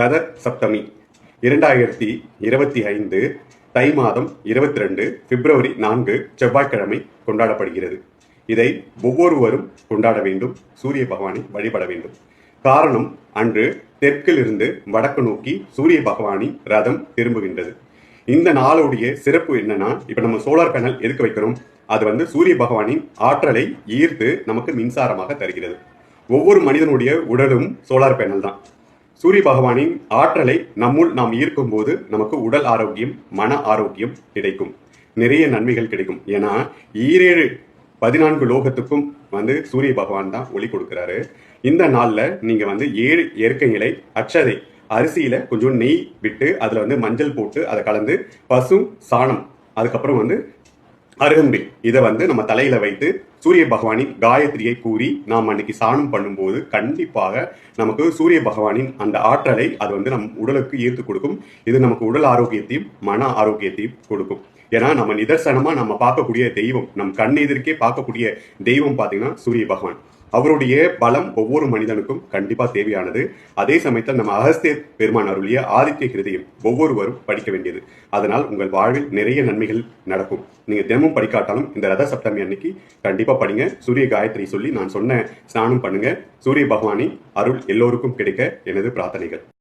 ரத சப்தமி. இரண்டாயிரத்தி இருபத்தி ஐந்து தை மாதம் இருபத்தி ரெண்டு பிப்ரவரி நான்கு செவ்வாய்க்கிழமை கொண்டாடப்படுகிறது. இதை ஒவ்வொருவரும் கொண்டாட வேண்டும். சூரிய பகவானை வழிபட வேண்டும். காரணம் அன்று தெற்கிலிருந்து வடக்கு நோக்கி சூரிய பகவானின் ரதம் திரும்புகின்றது. இந்த நாளுடைய சிறப்பு என்னன்னா இப்ப நம்ம சோலார் பேனல் எதுக்கு வைக்கிறோம்? அது வந்து சூரிய பகவானின் ஆற்றலை ஈர்த்து நமக்கு மின்சாரமாக தருகிறது. ஒவ்வொரு மனிதனுடைய உடலும் சோலார் பேனல் தான். சூரிய பகவானின் ஆற்றலை நம்முள் நாம் ஈர்க்கும் போது நமக்கு உடல் ஆரோக்கியம் மன ஆரோக்கியம் கிடைக்கும். நிறைய நன்மைகள் கிடைக்கும். ஏன்னா ஈரேழு பதினான்கு லோகத்துக்கும் வந்து சூரிய பகவான் தான் ஒளி கொடுக்கிறாரு. இந்த நாளில் நீங்கள் வந்து ஏழு இயற்கைகளை அச்சதை அரிசியில் கொஞ்சம் நெய் விட்டு அதில் வந்து மஞ்சள் போட்டு அதை கலந்து பசு சாணம் அதுக்கப்புறம் வந்து அருகம்பில் இதை வந்து நம்ம தலையில வைத்து சூரிய பகவானின் காயத்ரியை கூறி நாம் அன்னைக்கு சாணம் பண்ணும்போது கண்டிப்பாக நமக்கு சூரிய பகவானின் அந்த ஆற்றலை அது வந்து நம் உடலுக்கு ஈர்த்து கொடுக்கும். இது நமக்கு உடல் ஆரோக்கியத்தையும் மன ஆரோக்கியத்தையும் கொடுக்கும். ஏன்னா நம்ம நிதர்சனமா நம்ம பார்க்கக்கூடிய தெய்வம் நம் கண் எதிர்க்கே பார்க்கக்கூடிய தெய்வம் பார்த்தீங்கன்னா சூரிய பகவான். அவருடைய பலம் ஒவ்வொரு மனிதனுக்கும் கண்டிப்பா தேவையானது. அதே சமயத்தில் நம்ம அகஸ்தே பெருமான் அருளிய ஆதித்ய ஹிருதயம் ஒவ்வொருவரும் படிக்க வேண்டியது. அதனால் உங்கள் வாழ்வில் நிறைய நன்மைகள் நடக்கும். நீங்க தினமும் படிக்காட்டாலும் இந்த ரத சப்தமி அன்னைக்கு கண்டிப்பா படிங்க. சூரிய காயத்ரி சொல்லி நான் சொன்ன ஸ்நானம் பண்ணுங்க. சூரிய பகவானின் அருள் எல்லோருக்கும் கிடைக்க எனது பிரார்த்தனைகள்.